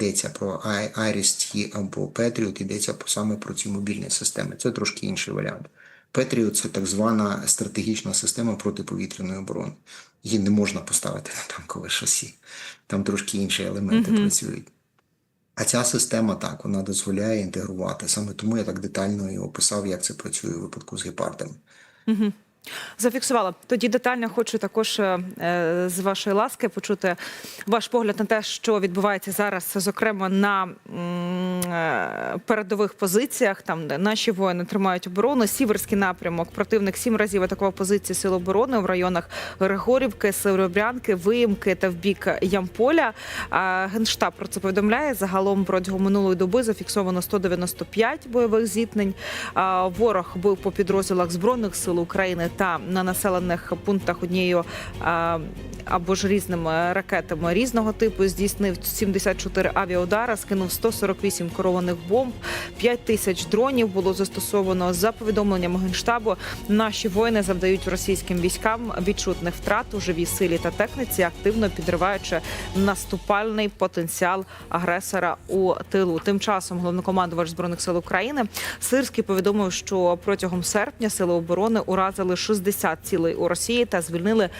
йдеться про Айріс або Петріот, йдеться саме про ці мобільні системи. Це трошки інший варіант. Петріот це так звана стратегічна система протиповітряної оборони. Її не можна поставити на танкове шасі. Там трошки інші елементи працюють. А ця система так вона дозволяє інтегрувати. Саме тому я так детально і описав, як це працює у випадку з гепардами. Зафіксувала. Тоді детально хочу також е, е, з вашої ласки почути ваш погляд на те, що відбувається зараз, зокрема на е, передових позиціях, там де наші воїни тримають оборону. Сіверський напрямок. Противник сім разів атакував позиції Сил оборони в районах Григорівки, Северобрянки, Виїмки та в бік Ямполя. Генштаб про це повідомляє. Загалом протягом минулої доби зафіксовано 195 бойових зіткнень. Ворог бив по підрозділах збройних сил України та на населених пунктах однією або ж різними ракетами різного типу. Здійснив 74 авіаудара, скинув 148 керованих бомб, 5 тисяч дронів було застосовано за повідомленням генштабу. Наші воїни завдають російським військам відчутних втрат у живій силі та техніці, активно підриваючи наступальний потенціал агресора у тилу. Тим часом головнокомандувач збройних сил України Сирський повідомив, що протягом серпня сили оборони уразили 60 цілей у Росії та звільнили.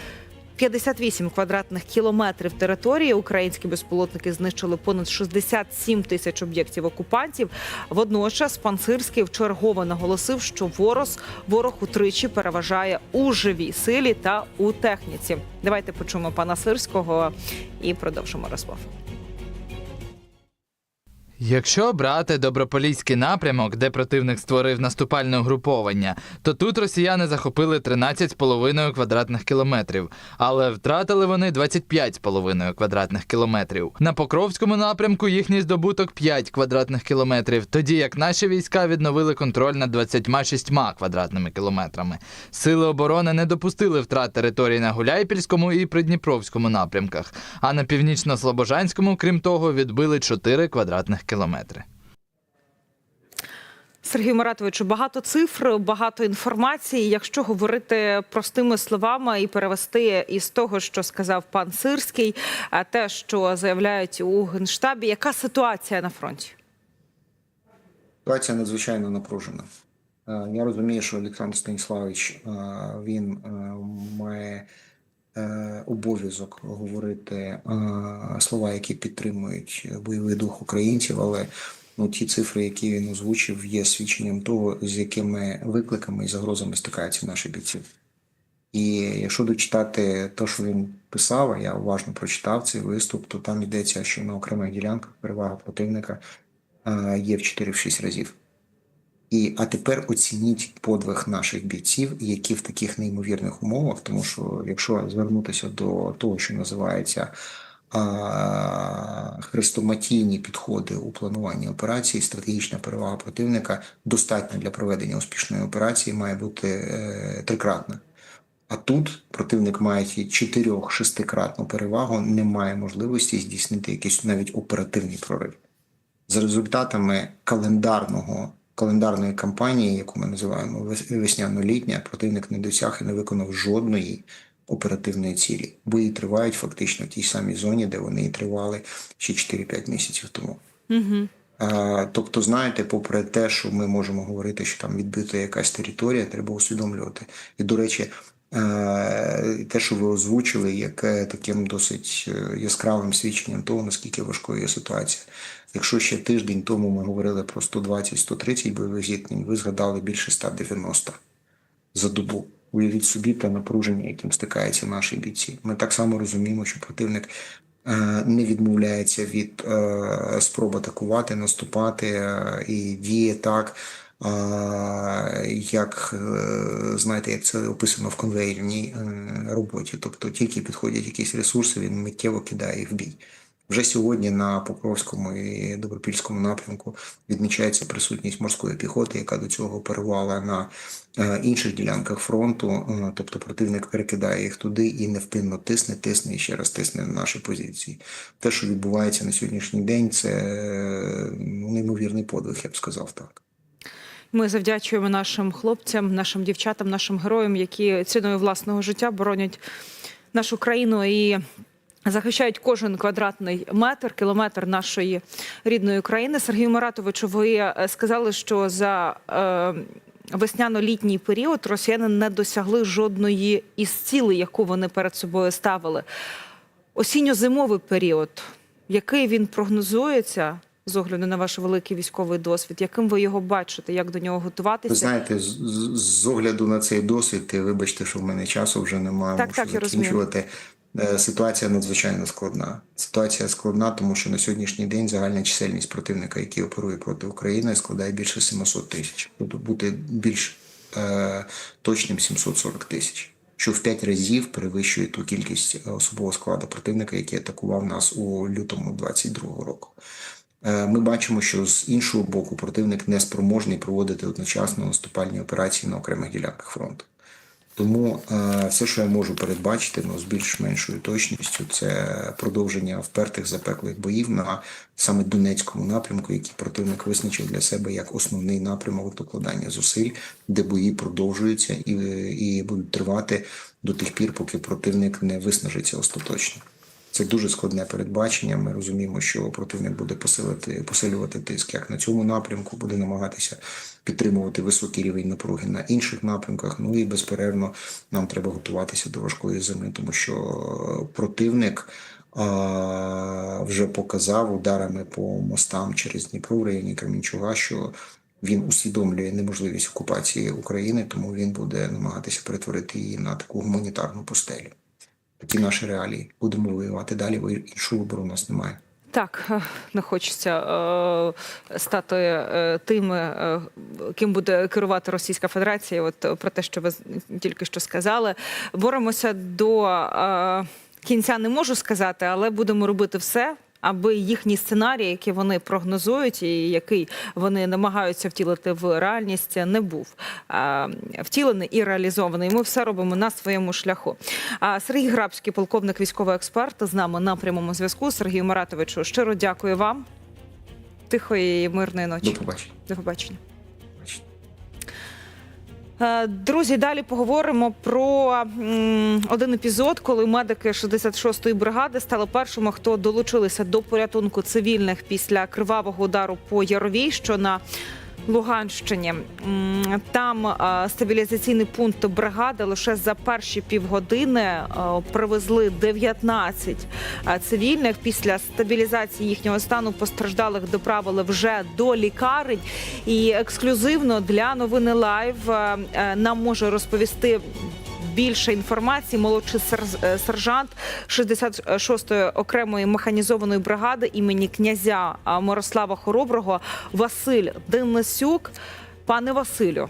58 квадратних кілометрів території українські безпілотники знищили понад 67 тисяч об'єктів окупантів. Водночас пан Сирський вчергово наголосив, що ворог, ворог утричі переважає у живій силі та у техніці. Давайте почуємо пана Сирського і продовжимо розмову. Якщо брати доброполіський напрямок, де противник створив наступальне угруповання, то тут росіяни захопили 13,5 квадратних кілометрів, але втратили вони 25,5 квадратних кілометрів. На Покровському напрямку їхній здобуток 5 квадратних кілометрів, тоді як наші війська відновили контроль над 26 квадратними кілометрами. Сили оборони не допустили втрат території на Гуляйпільському і Придніпровському напрямках, а на північно-слобожанському, крім того, відбили 4 квадратних кілометри. Сергію Маратовичу, багато цифр, багато інформації. Якщо говорити простими словами і перевести із того, що сказав пан Сирський, а те, що заявляють у генштабі, яка ситуація на фронті? Ситуація надзвичайно напружена. Е, Я розумію, що Олександр Станіславович е, він е, має обов'язок говорити е, слова, які підтримують бойовий дух українців, але ну, ті цифри, які він озвучив, є свідченням того, з якими викликами і загрозами стикаються наші бійці. І якщо дочитати те, що він писав, а я уважно прочитав цей виступ, то там йдеться, що на окремих ділянках перевага противника е, є в 4-6 разів. І а тепер оцініть подвиг наших бійців, які в таких неймовірних умовах, тому що якщо звернутися до того, що називається а, хрестоматійні підходи у плануванні операції, стратегічна перевага противника достатня для проведення успішної операції має бути е, трикратна. А тут противник має 4-6-кратну перевагу, не має можливості здійснити якийсь навіть оперативний прорив. За результатами календарного календарної кампанії, яку ми називаємо весняно-літня, противник не досяг і не виконав жодної оперативної цілі. Бої тривають фактично в тій самій зоні, де вони і тривали ще 4-5 місяців тому. Угу. Тобто, знаєте, попри те, що ми можемо говорити, що там відбита якась територія, треба усвідомлювати. І, до речі, те, що ви озвучили, яке таким досить е, яскравим свідченням того, наскільки важкою є ситуація. Якщо ще тиждень тому ми говорили про 120-130 бойових зіткнень, ви згадали більше 190 за добу. Уявіть собі те напруження, яким стикаються наші бійці. Ми так само розуміємо, що противник е, не відмовляється від е, спроб атакувати, наступати е, і діє так, як знаєте, як це описано в конвейерній роботі. Тобто тільки підходять якісь ресурси, він миттєво кидає їх в бій. Вже сьогодні на Покровському і Добропільському напрямку відмічається присутність морської піхоти, яка до цього оперувала на е, інших ділянках фронту. Е, Тобто противник перекидає їх туди і невпинно тисне, тисне і ще раз тисне на наші позиції. Те, що відбувається на сьогоднішній день, це ну, неймовірний подвиг, я б сказав так. Ми завдячуємо нашим хлопцям, нашим дівчатам, нашим героям, які ціною власного життя боронять нашу країну і захищають кожен квадратний метр, кілометр нашої рідної країни. Сергію Маратовичу, ви е, сказали, що за е, весняно-літній період росіяни не досягли жодної із цілей, яку вони перед собою ставили. Осінньо-зимовий період, який він прогнозується з огляду на ваш великий військовий досвід, яким ви його бачите, як до нього Ви готуватися? знаєте, з, з- з огляду на цей досвід, і вибачте, що в мене часу вже немає, Так, мушу так, я розумію. Е, Ситуація надзвичайно складна. Ситуація складна, тому що на сьогоднішній день загальна чисельність противника, який оперує проти України, складає більше 700 тисяч. Тобто бути більш е, точним 740 тисяч, що в 5 разів перевищує ту кількість особового складу противника, який атакував нас у лютому 22 року. Е, Ми бачимо, що з іншого боку противник не спроможний проводити одночасно наступальні операції на окремих ділянках фронту. Тому е, все, що я можу передбачити, ну з більш-меншою точністю, це продовження впертих запеклих боїв на саме Донецькому напрямку, який противник визначив для себе як основний напрямок докладання зусиль, де бої продовжуються і, і будуть тривати до тих пір, поки противник не виснажиться остаточно. Це дуже складне передбачення. Ми розуміємо, що противник буде посилити, посилювати тиск як на цьому напрямку, буде намагатися підтримувати високий рівень напруги на інших напрямках. Ну і безперервно нам треба готуватися до важкої зими, тому що противник а, вже показав ударами по мостам через Дніпро в районі Кремінчуга, що він усвідомлює неможливість окупації України, тому він буде намагатися перетворити її на таку гуманітарну постелю. Такі наші реалії. Будемо воювати далі, бо іншого вибору у нас немає. Так, не хочеться е, стати е, тим, е, ким буде керувати Російська Федерація. От е, про те, що ви тільки що сказали. Боремося до е, кінця, не можу сказати, але будемо робити все. Аби їхні сценарії, які вони прогнозують, і який вони намагаються втілити в реальність, не був втілений і реалізований. Ми все робимо на своєму шляху. А Сергій Грабський, полковник військовий експерт, з нами на прямому зв'язку. Сергію Маратовичу, щиро дякую вам. Тихої і мирної До ночі. побачення. До побачення. Е, Друзі, далі поговоримо про один епізод, коли медики 66-ї бригади стали першими, хто долучилися до порятунку цивільних після кривавого удару по Яровій, що на Луганщині. Там е, стабілізаційний пункт бригади лише за перші півгодини е, привезли 19 е, цивільних. Після стабілізації їхнього стану постраждалих доправили вже до лікарень. І ексклюзивно для новини Лайв нам може розповісти. Більше інформації молодший е, сержант 66-ї окремої механізованої бригади імені князя Мирослава Хороброго Василь Денисюк. Пане Василю,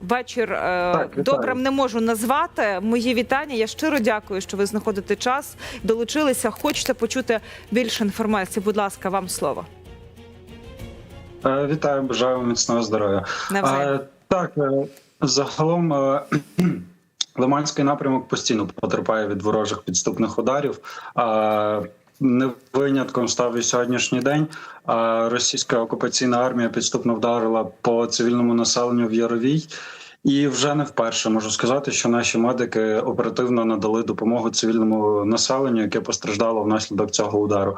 вечір е, Так, добрим не можу назвати. Мої вітання. Я щиро дякую, що ви знаходите час, долучилися. Хочете почути більше інформації? Будь ласка, вам слово. Е, Вітаю, бажаю міцного здоров'я. Так, загалом е, Лиманський напрямок постійно потерпає від ворожих підступних ударів. Не винятком став і сьогоднішній день. Російська окупаційна армія підступно вдарила по цивільному населенню в Яровій. І вже не вперше можу сказати, що наші медики оперативно надали допомогу цивільному населенню, яке постраждало внаслідок цього удару.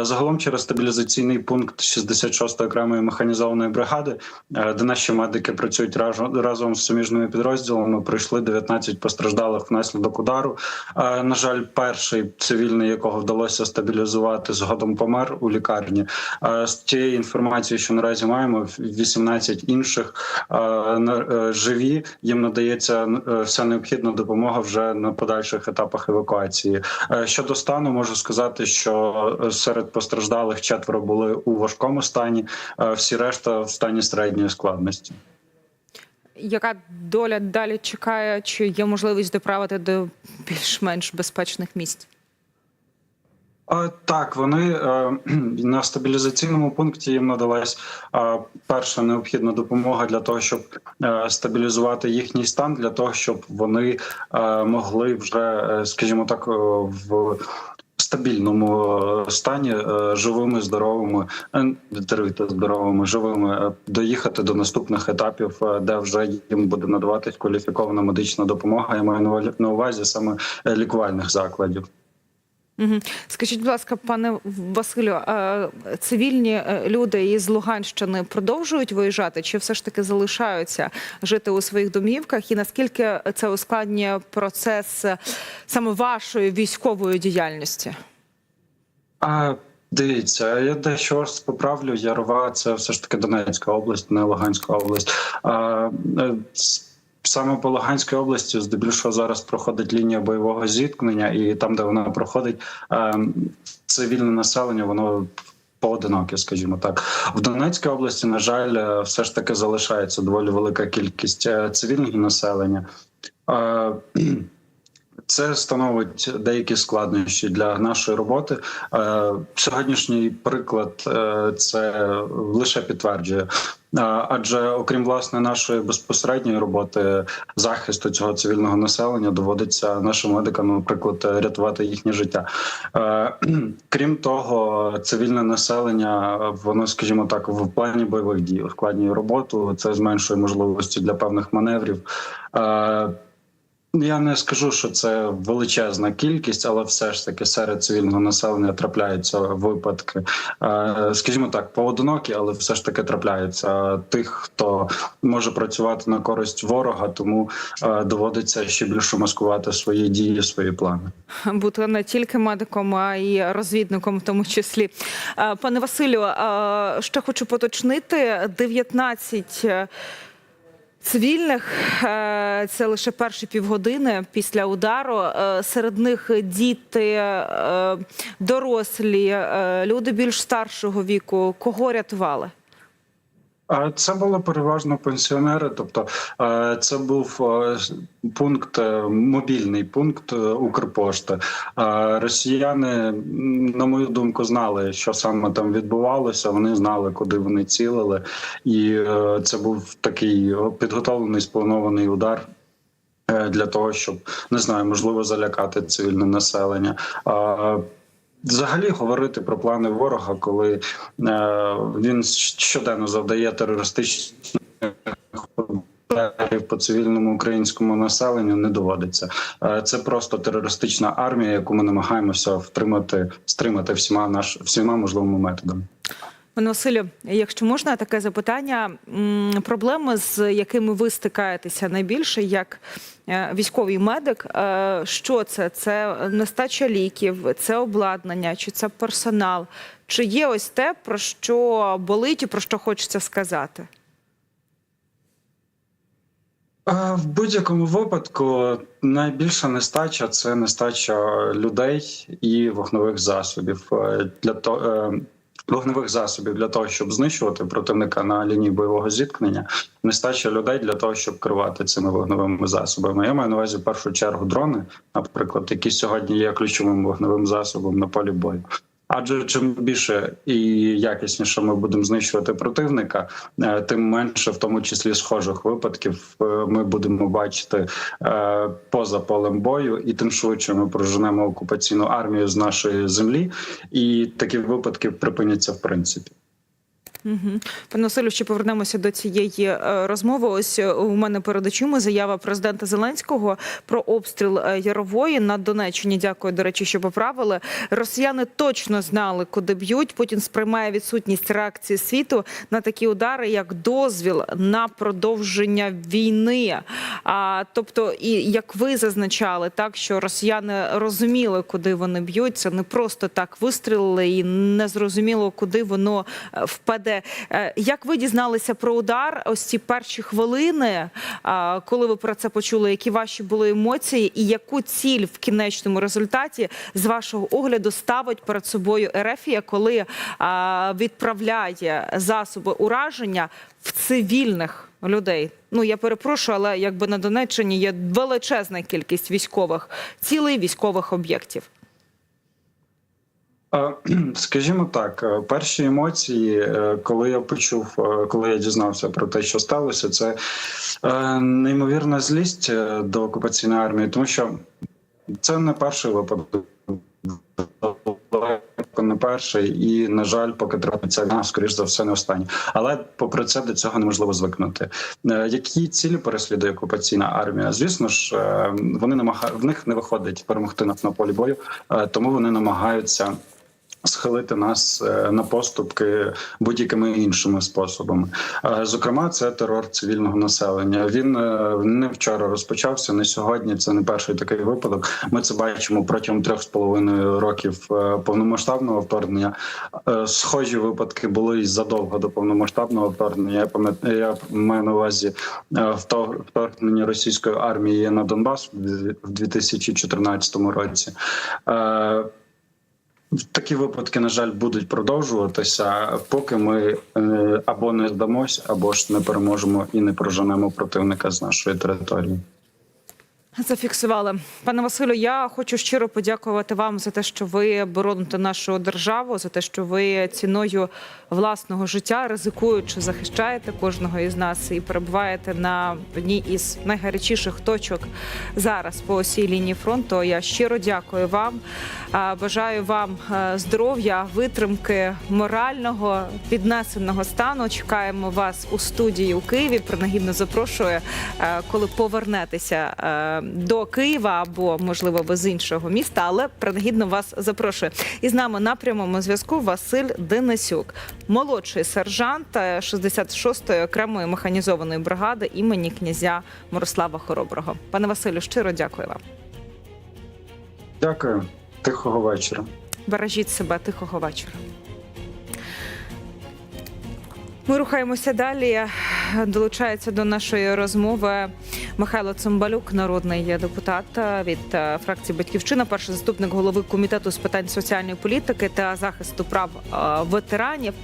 Загалом через стабілізаційний пункт 66-ї окремої механізованої бригади, е, де наші медики працюють разом з суміжними підрозділами. Пройшли 19 постраждалих внаслідок удару. Е, На жаль, перший цивільний, якого вдалося стабілізувати, згодом помер у лікарні. Е, З тієї інформації, що наразі маємо, 18 інших е, живі. Їм надається е, вся необхідна допомога вже на подальших етапах евакуації. Е, Щодо стану, можу сказати, що е, серед постраждалих четверо були у важкому стані, всі решта в стані середньої складності. Яка доля далі чекає? Чи є можливість доправити до більш-менш безпечних місць? Так, вони е, на стабілізаційному пункті їм надалась е, перша необхідна допомога для того, щоб е, стабілізувати їхній стан, для того, щоб вони могли вже, скажімо так, в стабільному стані живими, здоровими, е, здоровими, живими доїхати до наступних етапів, де вже їм буде надаватись кваліфікована медична допомога. Я маю на увазі- саме лікувальних закладів. Угу. Скажіть, будь ласка, пане Василю, е, цивільні е, люди із Луганщини продовжують виїжджати, чи все ж таки залишаються жити у своїх домівках? І наскільки це ускладнює процес е, саме вашої військової діяльності? А дивіться, я дещо вас поправлю. Ярова це все ж таки Донецька область, не Луганська область. А, е, Саме по Луганській області, здебільшого зараз проходить лінія бойового зіткнення, і там, де вона проходить, е, цивільне населення, воно поодиноке, скажімо так. В Донецькій області, на жаль, е, все ж таки залишається доволі велика кількість е, цивільного населення. Це становить деякі складнощі для нашої роботи. Е, Сьогоднішній приклад е, це лише підтверджує. Е, Адже окрім власне нашої безпосередньої роботи захисту цього цивільного населення, доводиться нашим медикам, наприклад, рятувати їхнє життя. Крім того, цивільне населення, воно, скажімо так, в плані бойових дій ускладнює роботу. Це зменшує можливості для певних маневрів. Я не скажу, що це величезна кількість, але все ж таки серед цивільного населення трапляються випадки, е, скажімо так, поодинокі, але все ж таки трапляються тих, хто може працювати на користь ворога, тому е, доводиться ще більше маскувати свої дії, свої плани. бути не тільки медиком, а й розвідником, в тому числі. Е, Пане Василю, ще хочу поточнити: 19 цивільних е, це лише перші півгодини після удару. Е, Серед них діти, е, дорослі, люди більш старшого віку. Кого рятували? Це було переважно пенсіонери, тобто е, це був е, пункт, е, мобільний пункт Укрпошти. Росіяни, на мою думку, знали, що саме там відбувалося. Вони знали, куди вони цілили, і це був такий підготовлений спланований удар. Для того щоб не знаю, можливо, залякати цивільне населення. Взагалі говорити про плани ворога, коли е, він щоденно завдає терористичних по цивільному українському населенню, не доводиться. Е, це просто терористична армія, яку ми намагаємося втримати, стримати всіма наш всіма можливими методами. Пане Василю, якщо можна таке запитання, проблеми, з якими ви стикаєтеся найбільше, як е, військовий медик, е, що це? Це нестача ліків, це обладнання, чи це персонал? Чи є ось те, про що болить і про що хочеться сказати? В будь-якому випадку найбільша нестача це нестача людей і вогневих засобів Е, для того. Вогневих засобів для того, щоб знищувати противника на лінії бойового зіткнення, нестача людей для того, щоб керувати цими вогневими засобами. Я маю на увазі в першу чергу дрони, наприклад, які сьогодні є ключовим вогневим засобом на полі бою. Адже чим більше і якісніше ми будемо знищувати противника, е, тим менше, в тому числі схожих випадків, е, ми будемо бачити е, поза полем бою, і тим швидше ми проженемо окупаційну армію з нашої землі, і такі випадки припиняться в принципі. Пане Василю, ще повернемося до цієї е, розмови. Ось е, у мене перед очима заява президента Зеленського про обстріл е, Ярової на Донеччині. Дякую, до речі, що поправили. Росіяни точно знали, куди б'ють. Путін сприймає відсутність реакції світу на такі удари, як дозвіл на продовження війни. А тобто, і як ви зазначали, так що росіяни розуміли, куди вони б'ють. Це не просто так вистрілили, і не зрозуміло, куди воно впаде. Е, Як ви дізналися про удар? Ось ці перші хвилини, а, коли ви про це почули, які ваші були емоції, і яку ціль в кінечному результаті з вашого огляду ставить перед собою Ерефія, коли а, відправляє засоби ураження в цивільних людей? Ну я перепрошую, але якби на Донеччині є величезна кількість військових цілей військових об'єктів. Е, Скажімо так, е, перші емоції, е, коли я почув, коли я дізнався про те, що сталося, це неймовірна злість до окупаційної армії, тому що це не перший випадок. не перший, і на жаль, поки ця війна, скоріш за все, не останній. Але попри це до цього неможливо звикнути. Які цілі переслідує окупаційна армія? Звісно ж, вони намага... в них не виходить перемогти на полі бою, тому вони намагаються. Схилити нас е, на поступки будь-якими іншими способами. Е, Зокрема, це терор цивільного населення. Він е, не вчора розпочався, не сьогодні. Це не перший такий випадок. Ми це бачимо протягом трьох з половиною років повномасштабного вторгнення. Схожі випадки були і задовго до повномасштабного вторгнення. Я пам'ятаю, я маю на увазі вторгнення російської армії на Донбас в 2014 році. Такі випадки, на жаль, будуть продовжуватися, поки ми е, або не здамось, або ж не переможемо і не проженемо противника з нашої території. Зафіксували. Пане Василю, я хочу щиро подякувати вам за те, що ви бороните нашу державу, за те, що ви ціною власного життя, ризикуючи, захищаєте кожного із нас і перебуваєте на одній із найгарячіших точок зараз по усій лінії фронту. Я щиро дякую вам. Бажаю вам е, здоров'я, витримки, морального піднесеного стану. Чекаємо вас у студії у Києві. Принагідно запрошую, е, коли повернетеся е, до Києва або можливо ви з іншого міста, але принагідно вас запрошую. І з нами на прямому зв'язку Василь Денисюк, молодший сержант е, 66-ї окремої механізованої бригади імені князя Мирослава Хороброго. Пане Василю, щиро дякую вам. Дякую, тихого вечора. Бережіть себе тихого вечора. Ми рухаємося далі. Долучається до нашої розмови Михайло Цимбалюк, народний депутат від е, фракції Батьківщина, перший заступник голови комітету з питань соціальної політики та захисту прав е, ветеранів.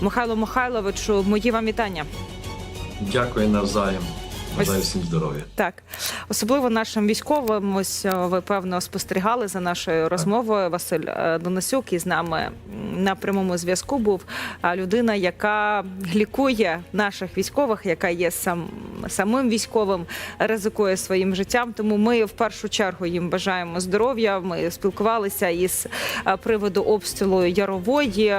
Михайло Михайловичу, мої вам вітання. Дякую навзаєм. Бажаю всім здоров'я. Так, особливо нашим військовим. Ось е, ви певно спостерігали за нашою розмовою. Василь е, Донасюк із нами на прямому зв'язку був людина, яка лікує наших військових, яка є сам самим військовим, ризикує своїм життям. Тому ми в першу чергу їм бажаємо здоров'я. Ми спілкувалися із е, приводу обстрілу Ярової,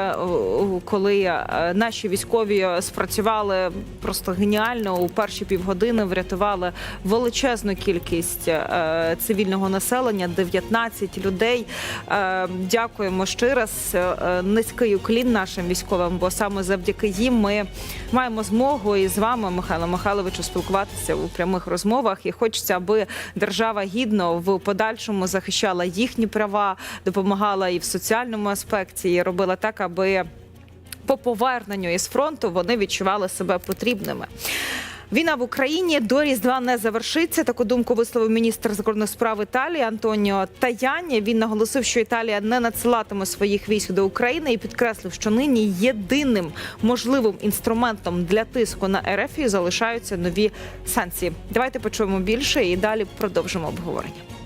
коли наші військові спрацювали просто геніально у перші півгодини. Врятували величезну кількість е, цивільного населення 19 людей. Е, Дякуємо ще раз. Е, Низький уклін нашим військовим, бо саме завдяки їм ми маємо змогу і з вами, Михайло Михайловичу, спілкуватися у прямих розмовах. І хочеться, аби держава гідно в подальшому захищала їхні права, допомагала і в соціальному аспекті, і робила так, аби по поверненню із фронту вони відчували себе потрібними. Війна в Україні до Різдва не завершиться. Таку думку висловив міністр закордонних справ Італії Антоніо Таяні. Він наголосив, що Італія не надсилатиме своїх військ до України і підкреслив, що нині єдиним можливим інструментом для тиску на РФ залишаються нові санкції. Давайте почуємо більше і далі продовжимо обговорення.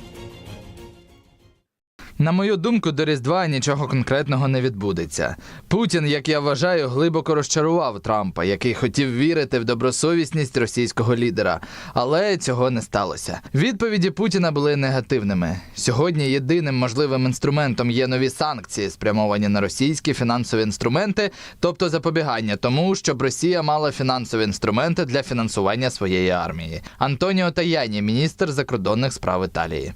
На мою думку, до Різдва нічого конкретного не відбудеться. Путін, як я вважаю, глибоко розчарував Трампа, який хотів вірити в добросовісність російського лідера, але цього не сталося. Відповіді Путіна були негативними. Сьогодні єдиним можливим інструментом є нові санкції, спрямовані на російські фінансові інструменти, тобто запобігання тому, щоб Росія мала фінансові інструменти для фінансування своєї армії. Антоніо Таяні, міністр закордонних справ Італії.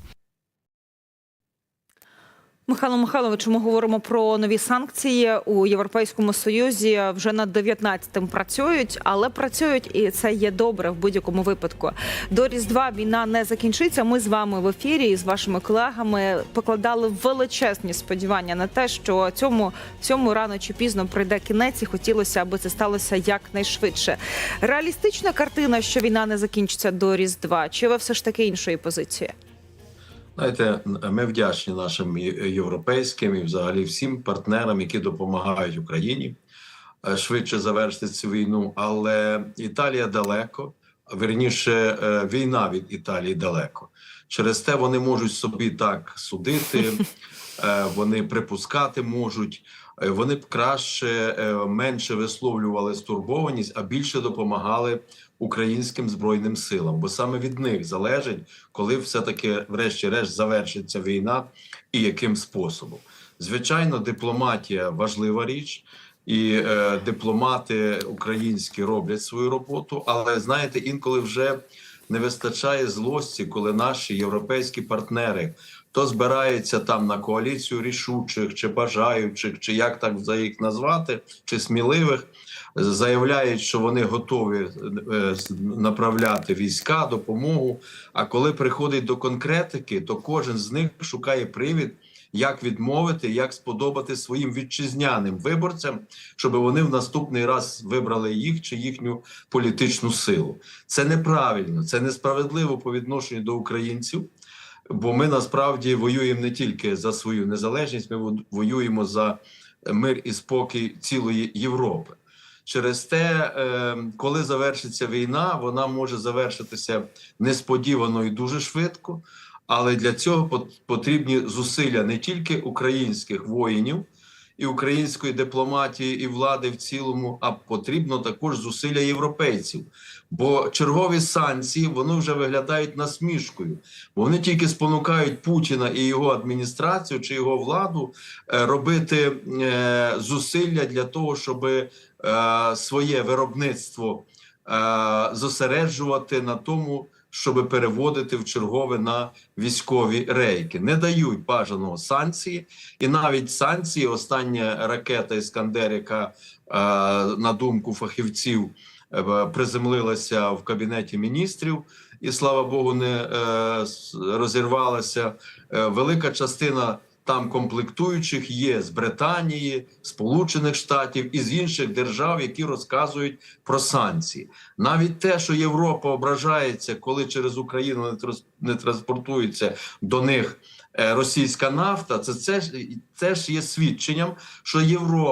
Михайло Михайловичу, ми говоримо про нові санкції у Європейському Союзі. Вже над 19-тим працюють, але працюють, і це є добре в будь-якому випадку. До Різдва війна не закінчиться. Ми з вами в ефірі і з вашими колегами покладали величезні сподівання на те, що цьому цьому рано чи пізно прийде кінець, і хотілося, аби це сталося якнайшвидше. Реалістична картина, що війна не закінчиться до Різдва, чи ви все ж таки іншої позиції? Знаєте, ми вдячні нашим європейським і взагалі всім партнерам, які допомагають Україні е, швидше завершити цю війну. Але Італія далеко, верніше, е, війна від Італії далеко. Через те вони можуть собі так судити, е, вони припускати можуть. Вони б краще менше висловлювали стурбованість, а більше допомагали українським збройним силам, бо саме від них залежить, коли все таки, врешті-решт, завершиться війна і яким способом. Звичайно, дипломатія важлива річ, і е, дипломати українські роблять свою роботу, але знаєте, інколи вже не вистачає злості, коли наші європейські партнери то збираються там на коаліцію рішучих чи бажаючих, чи як так за їх назвати, чи сміливих. Заявляють, що вони готові е, направляти війська, допомогу. А коли приходить до конкретики, то кожен з них шукає привід, як відмовити, як сподобати своїм вітчизняним виборцям, щоб вони в наступний раз вибрали їх чи їхню політичну силу. Це неправильно, це несправедливо по відношенню до українців. Бо ми насправді воюємо не тільки за свою незалежність, ми воюємо за мир і спокій цілої Європи. Через те, е, коли завершиться війна, вона може завершитися несподівано і дуже швидко. Але для цього пот- потрібні зусилля не тільки українських воїнів і української дипломатії і влади в цілому, а потрібно також зусилля європейців. Бо чергові санкції вони вже виглядають насмішкою, вони тільки спонукають Путіна і його адміністрацію чи його владу е, робити е, зусилля для того, щоб е, своє виробництво зосереджувати на тому, щоб переводити в чергове на військові рейки. Не дають бажаного санкції, і навіть санкції, остання ракета Іскандер, яка е, на думку фахівців е, приземлилася в кабінеті міністрів, і слава Богу, не е, розірвалася. Велика частина там комплектуючих є з Британії, Сполучених Штатів і з інших держав, які розказують про санкції. Навіть те, що Європа ображається, коли через Україну не транспортується до них е, російська нафта, це, це, це ж є свідченням, що Європа.